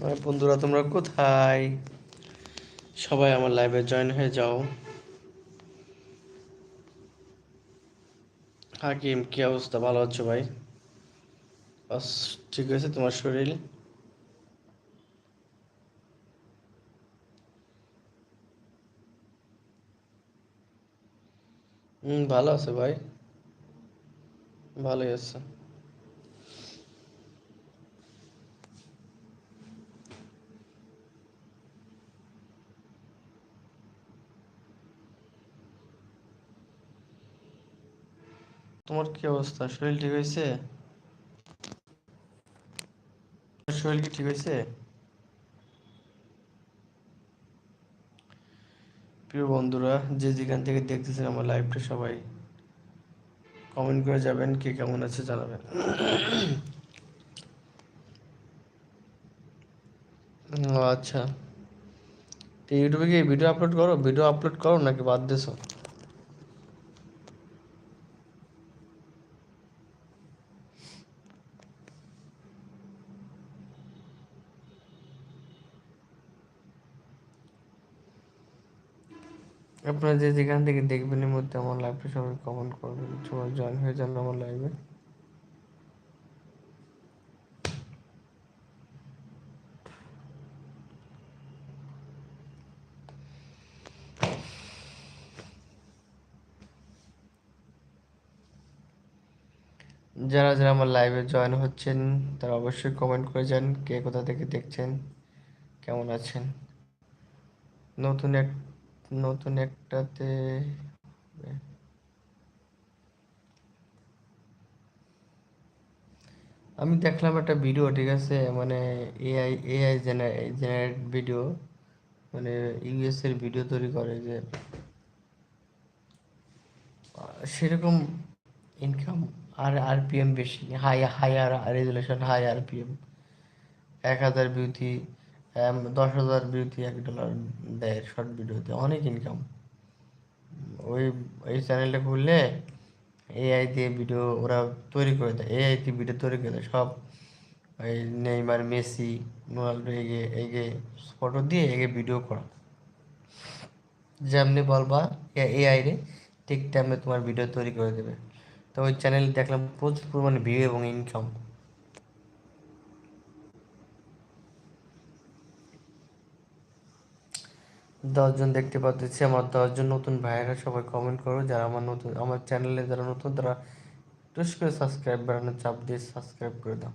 আমার বন্ধুরা, তোমরা কোথায়? সবাই আমার লাইভে জয়েন হয়ে যাও। হাকিম, কি অবস্থা? ভালো আছো ভাই? ঠিক আছে তোমার শরীর? হুম ভালো আছে ভাই। ভালোই আছে। তোমার কি অবস্থা? শরীর ঠিক হয়েছে শরীর কি ঠিক হয়েছে প্রিয় বন্ধুরা, যে যেখান থেকে দেখতেছেন আমার লাইভটা সবাই কমেন্ট করে যাবেন, কে কেমন আছে জানাবেন। আচ্ছা। ইউটিউবে কি ভিডিও আপলোড করো? ভিডিও আপলোড করো নাকি বাদ দিছো? আপনারা যে যেখান থেকে দেখবেন এর মধ্যে আমার লাইভটা সবাই কমেন্ট করবেন, সবাই জয়েন হয়ে যান আমার লাইভে যারা যারা আমার লাইভে জয়েন হচ্ছেন, তারা অবশ্যই কমেন্ট করে যান, কে কোথা থেকে দেখছেন, কেমন আছেন। নতুন এক নতুন একটাতে, আমি দেখলাম একটা ভিডিও ঠিক আছে? মানে এআই এআই জেনারেট ভিডিও মানে ইউএস এর ভিডিও তৈরি করে যে সেরকম ইনকাম আর আরপিএম বেশি high higher resolution high RPM এক হাজার বিউটি দশ হাজার বিউটি এক ডলার দেয় শর্ট ভিডিওতে, অনেক ইনকাম ওই ওই চ্যানেলটা খুললে এআই দিয়ে ভিডিও ওরা তৈরি করে দেয় এআই দিয়ে ভিডিও তৈরি করে দেয়, সব এই নেইমার, মেসি, রোনাল্ডো, এগে এগে ফটো দিয়ে এগে ভিডিও করা। যেমনি বলবা এআই রে ঠিক টাইমে তোমার ভিডিও তৈরি করে দেবে। তো ওই চ্যানেল দেখলাম প্রচুর পরিমাণে ভিউ এবং ইনকাম দশজন দেখতে পাচ্ছি আমার দশজন নতুন ভাইয়েরা সবাই কমেন্ট করো, যারা আমার নতুন, আমার চ্যানেলে যারা নতুন, তারা টুস করে সাবস্ক্রাইব বাড়ানোর চাপ দিয়ে সাবস্ক্রাইব করে দাও।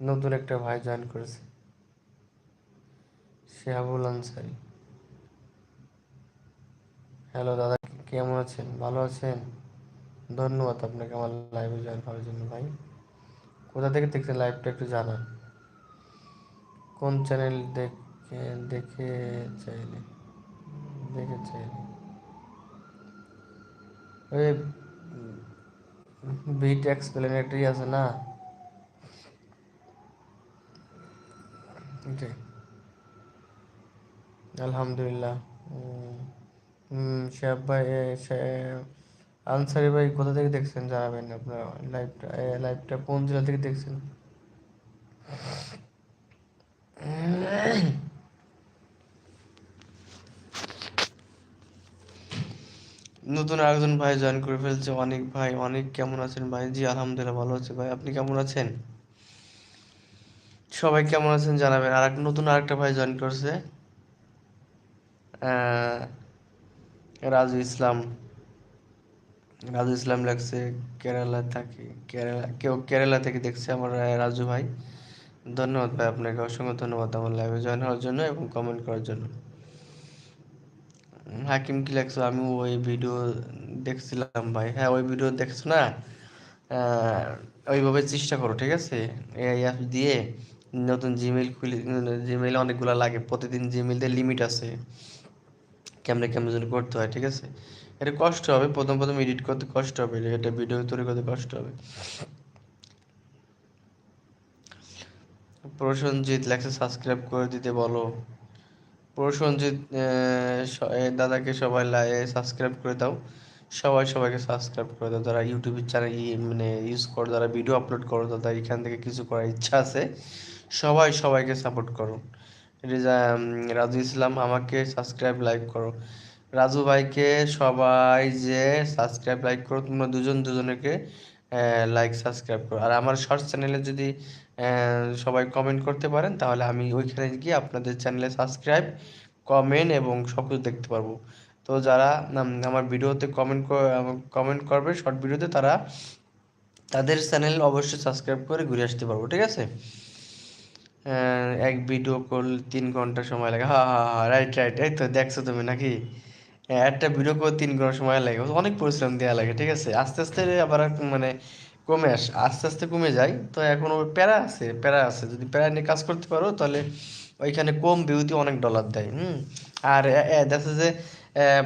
নতুন একটা ভাই জয়েন করেছে শেহাবুল আনসারি। হ্যালো দাদা, কেমন আছেন? ভালো আছেন? ধন্যবাদ আপনাকে আমার লাইভে জয়েন করার জন্য ভাই। কোথা থেকে দেখছেন লাইভটা একটু জানান। কোন চ্যানেল দেখে দেখে চাইলে দেখে চাইলে। ওই বিট এক্সপ্লেনেটরি আছে না? আলহামদুলিল্লাহ। শেহাব ভাই আনসারি ভাই কোথা থেকে দেখছেন জানাবেন আপনার? লাইভটা লাইভটা কোন জেলা থেকে দেখছেন? নতুন আরেকজন ভাই জয়েন করে ফেলছে, অনেক ভাই। অনেক, কেমন আছেন ভাই? জি, আলহামদুলিল্লাহ ভালো আছে ভাই। আপনি কেমন আছেন? সবাই কেমন আছেন জানাবেন। আর নতুন আরেকটা ভাই জয়েন করছে রাজু ইসলাম। রাজু ইসলাম লাগছে কেরালা থাকে, কেরালা, কেউ কেরালা থেকে দেখছে আমার রাজু ভাই। ধন্যবাদ ভাই আপনাকে, অসংখ্য ধন্যবাদ আমার লাইভে জয়েন হওয়ার জন্য এবং কমেন্ট করার জন্য। হাকিম কি লাগছো আমি ওই ভিডিও দেখছিলাম ভাই। হ্যাঁ ওই ভিডিও দেখছ না? ওইভাবে চেষ্টা করো, ঠিক আছে? এই অ্যাপ দিয়ে নতুন জিমেইল খুলে জিমেইল অনেকগুলো লাগে। প্রতিদিন জিমেইলদের লিমিট আছে। কেমনে কেমনে যেন করতে হয়, ঠিক আছে? এটা কষ্ট হবে। প্রথম প্রথম এডিট করতে কষ্ট হবে। এটা ভিডিও তৈরি করতে কষ্ট হবে। প্রসেনজিৎ লেখছে সাবস্ক্রাইব করে দিতে বলো। প্রসেনজিৎ দাদাকে সবাই সাবস্ক্রাইব করে দাও। সবাই সবাইকে সাবস্ক্রাইব করে দাও। যারা ইউটিউবের চ্যানেল মানে ইউজ করো, যারা ভিডিও আপলোড করো, তাদের এখান থেকে কিছু করার ইচ্ছা আছে, সবাই সবাইকে সাপোর্ট করো। রাজু ইসলাম, আমাকে সাবস্ক্রাইব লাইক করো। রাজু ভাইকে সবাই যে সাবস্ক্রাইব লাইক করো, তোমরা দুজন দুজনকে লাইক সাবস্ক্রাইব করো। আর আমার শর্টস চ্যানেলে যদি সবাই কমেন্ট করতে পারেন, তাহলে আমি ওইখানে গিয়ে আপনাদের চ্যানেলে সাবস্ক্রাইব কমেন্ট এবং সব কিছু দেখতে পারব। তো যারা আমার ভিডিওতে কমেন্ট কমেন্ট করবে শর্ট ভিডিওতে তারা তাদের চ্যানেল অবশ্যই সাবস্ক্রাইব করে ঘুরে আসতে পারব, ঠিক আছে? এক ভিডিও করলে তিন ঘণ্টা সময় লাগে। হা হা হা রাইট রাইট এই তো দেখছ তুমি নাকি? হ্যাঁ, একটা ভিডিও করে তিন ঘণ্টা সময় লাগে। অনেক পরিশ্রম দেওয়া লাগে ঠিক আছে? আস্তে আস্তে আবার মানে কমে আস আস্তে আস্তে কমে যায়। তো এখন ওর প্যারা আছে প্যারা আছে। যদি প্যারা নিয়ে কাজ করতে পারো তাহলে ওইখানে কম ভিউতে অনেক ডলার দেয় হুম? আর দেখা যে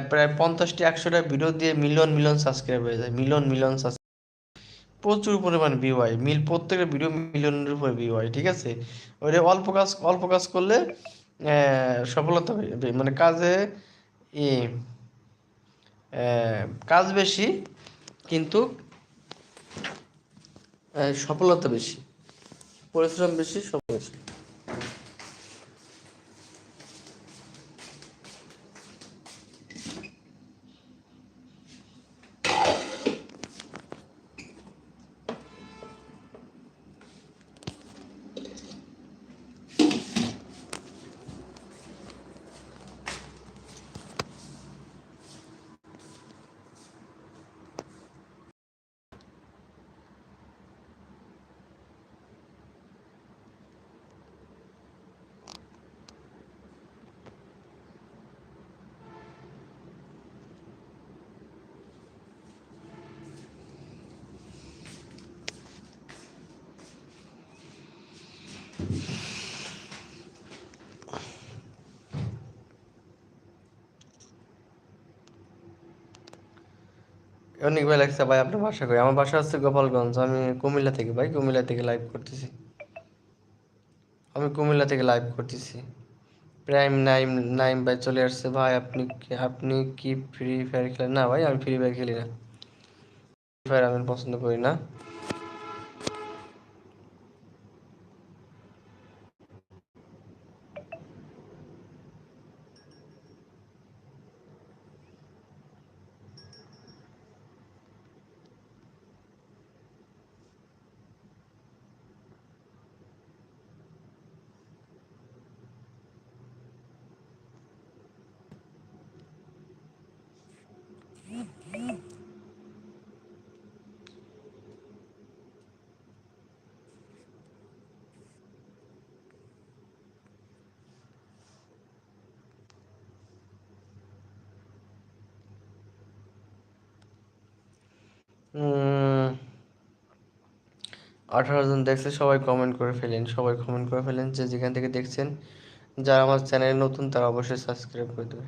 প্রায় পঞ্চাশটি একশোটা ভিডিও দিয়ে মিলিয়ন মিলিয়ন সাবস্ক্রাইব হয়ে যায়। মিলিয়ন মিলিয়ন প্রচুর পরিমাণ ভিউ হয়। মিল প্রত্যেকটা ভিডিও মিলিয়নের উপরে ভিউ হয় ঠিক আছে? ওইটা অল্প কাজ অল্প কাজ করলে সফলতা মানে কাজে ই কাজ বেশি কিন্তু সফলতা বেশি পরিশ্রম বেশি সফল বেশি। অনেক ভাই লাগছে, ভাই, আপনার বাসা কই? আমার বাসা হচ্ছে গোপালগঞ্জ, আমি কুমিল্লা থেকে, ভাই, কুমিল্লা থেকে লাইভ করতেছি। আমি কুমিল্লা থেকে লাইভ করতেছি। প্রাইম নাইম নাইম ভাই চলে আসছে, ভাই, আপনি আপনি কি ফ্রি ফায়ার খেলেন? না, ভাই, আমি ফ্রি ফায়ার খেলি না। ফ্রি ফায়ার আমি পছন্দ করি না। আঠারো জন দেখছে, সবাই কমেন্ট করে ফেলেন, সবাই কমেন্ট করে ফেলেন যে যেখান থেকে দেখছেন, যারা আমার চ্যানেলে নতুন তারা অবশ্যই সাবস্ক্রাইব করে দেবে।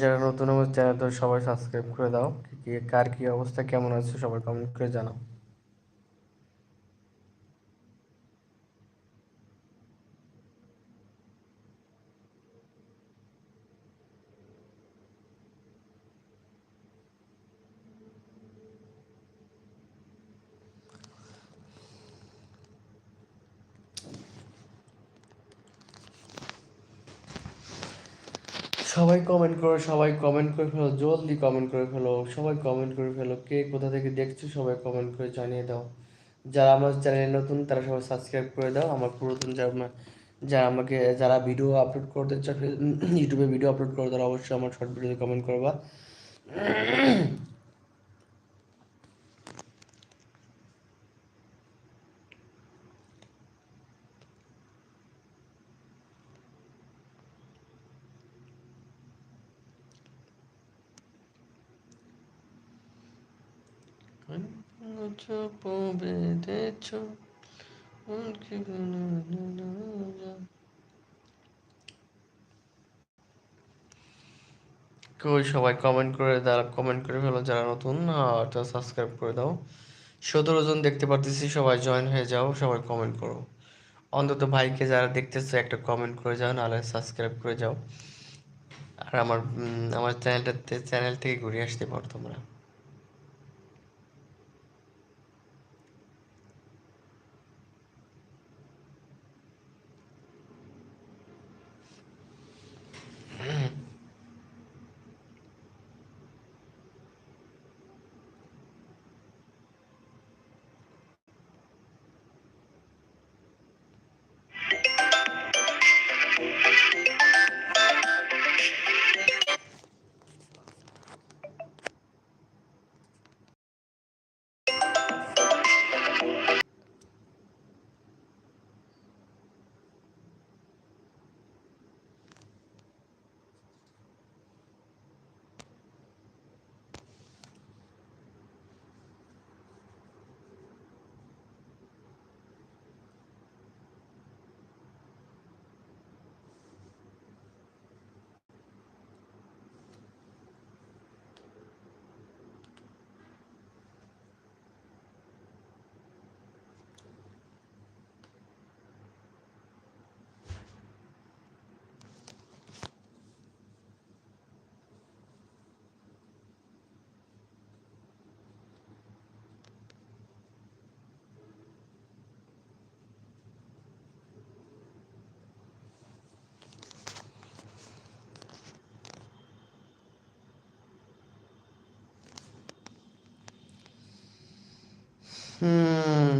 যারা নতুন আমার চ্যানেল তো সবাই সাবস্ক্রাইব করে দাও, কি কার কি অবস্থা, কেমন আছে সবাই কমেন্ট করে জানাও। সবাই কমেন্ট করো, সবাই কমেন্ট করে ফেলো, জলদি কমেন্ট করে ফেলো, সবাই কমেন্ট করে ফেলো, কে কোথা থেকে দেখছ সবাই কমেন্ট করে জানিয়ে দাও। যারা আমার চ্যানেলে নতুন, তারা সবাই সাবস্ক্রাইব করে দাও। আমার পুরাতন যারা যারা আমাকে, যারা ভিডিও আপলোড করতে চাও ইউটিউবে ভিডিও আপলোড করো, তারা অবশ্যই আমার শর্ট ভিডিওতে কমেন্ট করবা। চুপ বেঁধেছ মন কি কই, সবাই কমেন্ট করে যারা কমেন্ট করে ফেলো যারা নতুন ওটা সাবস্ক্রাইব করে দাও। সতেরো জন দেখতে পারতেছি, সবাই জয়েন হয়ে যাও, সবাই কমেন্ট করো। অন্তত ভাইকে যারা দেখতেছো, একটা কমেন্ট করে যাও, নাহলে সাবস্ক্রাইব করে যাও। আর আমার আমার চ্যানেলটাতে চ্যানেল থেকে ঘুরে আসতে পারো তোমরা। হুম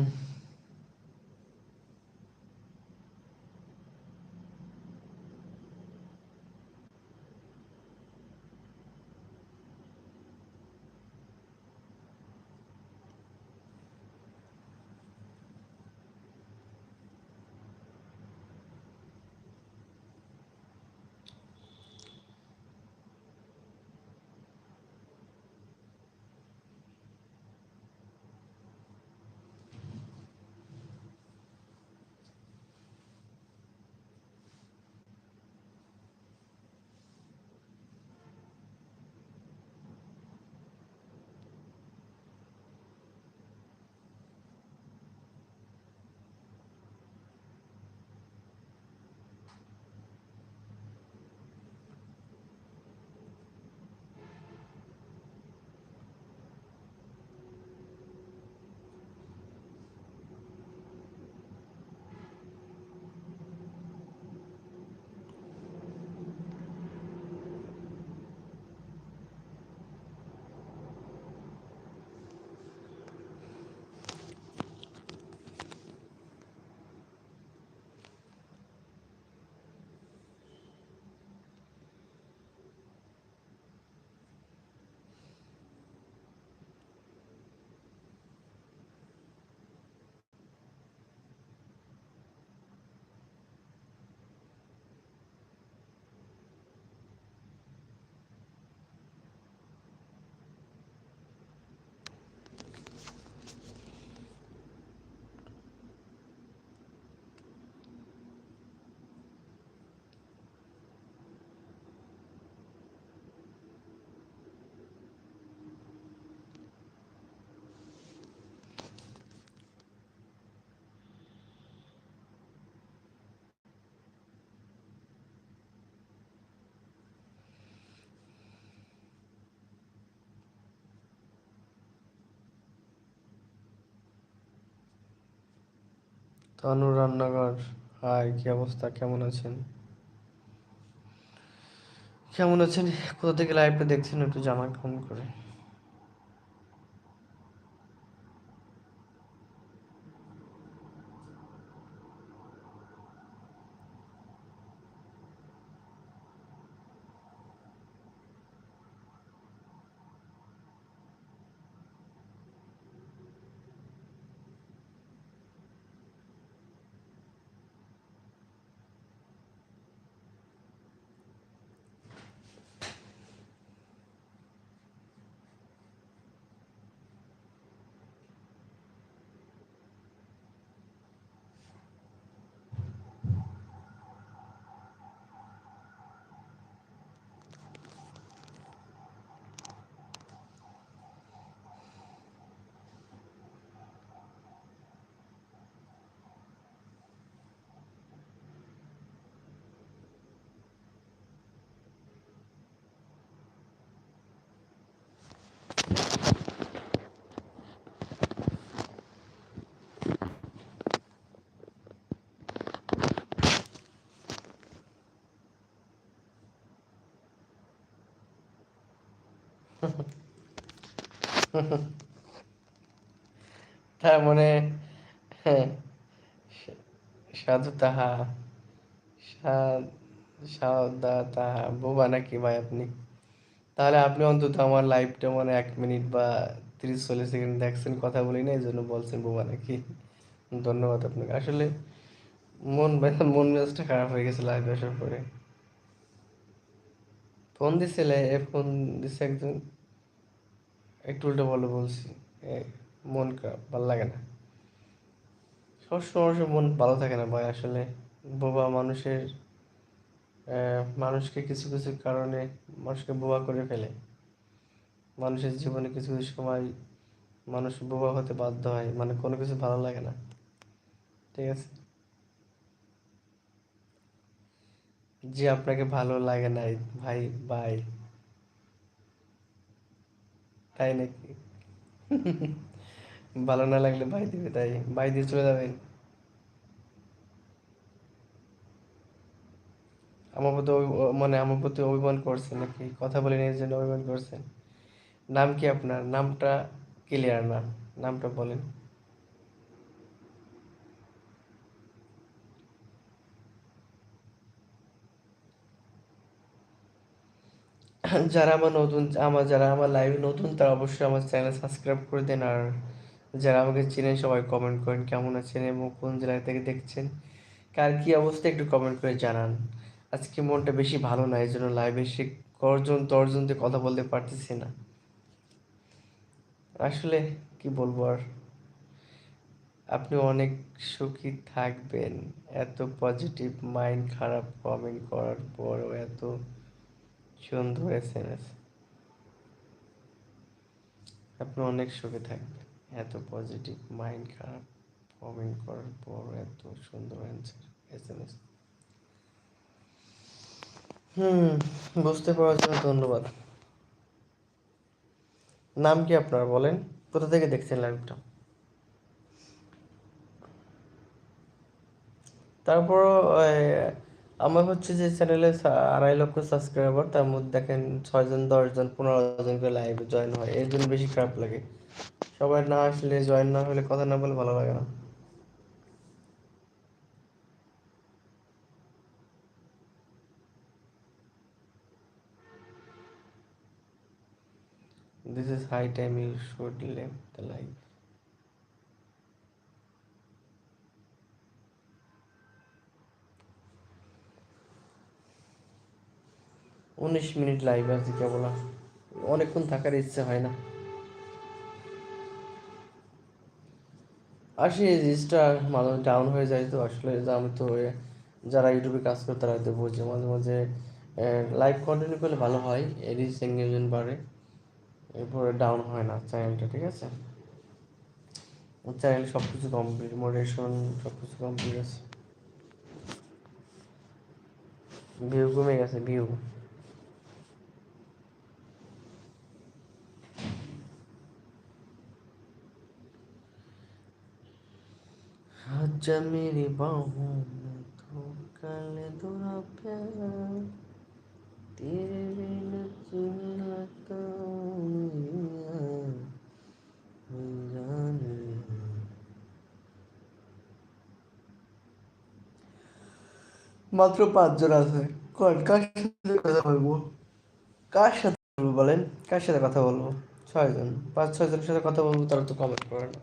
তানু রান্নাঘর। হাই, কি অবস্থা? কেমন আছেন? কেমন আছেন? কোথা থেকে লাইভটা দেখছেন একটু জানা ফোন করে। তার মানে হ্যাঁ, সাধু তাহা সাদা তাহা বোবা নাকি ভাই আপনি? তাহলে আপনি অন্তত আমার লাইভটা মানে এক মিনিট বা তিরিশ চল্লিশ সেকেন্ড দেখছেন কথা বলি না এই জন্য বলছেন বোবা নাকি? ধন্যবাদ আপনাকে। আসলে মন মন মেজাজটা খারাপ হয়ে গেছে লাইভে আসার পরে। ফোন দিছিলে ফোন দিছে একজন। একটু উল্টো বলে বলছি। মন ভালো লাগে না। সবসময় মন ভালো থাকে না ভাই, আসলে বোবা মানুষের মানুষকে কিছু কিছু কারণে মানুষকে বোবা করে ফেলে। মানুষের জীবনে কিছু কিছু সময় মানুষ বোবা হতে বাধ্য হয় মানে কোনো কিছু ভালো লাগে না। ঠিক আছে? যে আপনাকে ভালো লাগে না ভাই বাই তাই নাকি? ভালো না লাগলে ভাই দিবে, তাই ভাই দিয়ে চলে যাবেন আমার প্রতি মানে আমার প্রতি অভিমান করছেন নাকি? কথা বলে নিয়ে জন্য অভিমান করছেন নাম কি আপনার? নামটা ক্লিয়ার না। নামটা বলেন। যারা আমার নতুন, আমার যারা আমার লাইভে নতুন, তারা অবশ্যই আমার চ্যানেল সাবস্ক্রাইব করে দেন। আর যারা আমাকে চেনেন, সবাই কমেন্ট করেন, কেমন আছেন এবং কোন জেলা থেকে দেখছেন, কার কী অবস্থা একটু কমেন্ট করে জানান। আজকে মনটা বেশি ভালো না, এই জন্য লাইভে সে গর্জন তর্জন দিয়ে কথা বলতে পারতেছি না। আসলে কি বলব আর? আপনি অনেক সুখী থাকবেন। এত পজিটিভ মাইন্ড খারাপ কমেন্ট করার পরও এত সুন্দর এসএমএস আপনি অনেক সুখে থাকবেন। এত পজিটিভ মাইন্ড খারাপ কমেন্ট করার পর এত সুন্দর অ্যান্সার এসএমএস হুম বুঝতে পারার জন্য ধন্যবাদ। নাম কি আপনার বলেন? কোথা থেকে দেখছেন লাইভটা তারপরও আহ, আমার হচ্ছে যে চ্যানেলে আড়াই লক্ষ সাবস্ক্রাইবার তার মধ্যে দেখেন ছয়জন, দশজন, পনেরো জন করে লাইভে জয়েন হয়। এর জন্য বেশি খারাপ লাগে। সবাই না আসলে জয়েন না হলে কথা না বলে ভালো লাগে না। This is high time you should leave the live. উনিশ মিনিট লাইভ আছে কেবল অনেকক্ষণ থাকার ইচ্ছে হয় না। আসে জিনিসটা মাঝে ডাউন হয়ে যায় তো, আসলে আমি তো যারা ইউটিউবে কাজ করে তারা হয়তো বোঝে। মাঝে মাঝে লাইভ কন্টিনিউ করলে ভালো হয় এডিস এঙ্গেজমেন্ট বাড়ে এরপরে ডাউন হয় না চ্যানেলটা ঠিক আছে? চ্যানেল সব কিছু কমপ্লিট মোডারেশন সব কিছু কমপ্লিট আছে। ভিউ কমে গেছে ভিউ आजा मेरी बाहों में धोखा ले दूरा प्यार तेरे बिन जीना तो यार जान रे মাত্র পাঁচজন আছে কোন কার সাথে কথা বলবো কার সাথে বলবো বলেন কার সাথে কথা বলবো ছয়জন পাঁচ ছয়জনের সাথে কথা বলবো তারা তো কমেন্ট করে না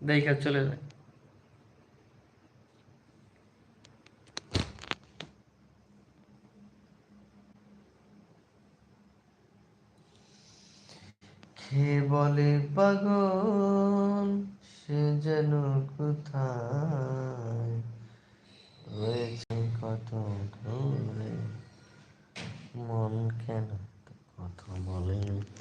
দেখে চলে যায় সে বলে পাগল সে যেন কোথায়? রয়েছে কত দূরে মন কেন কথা বলেন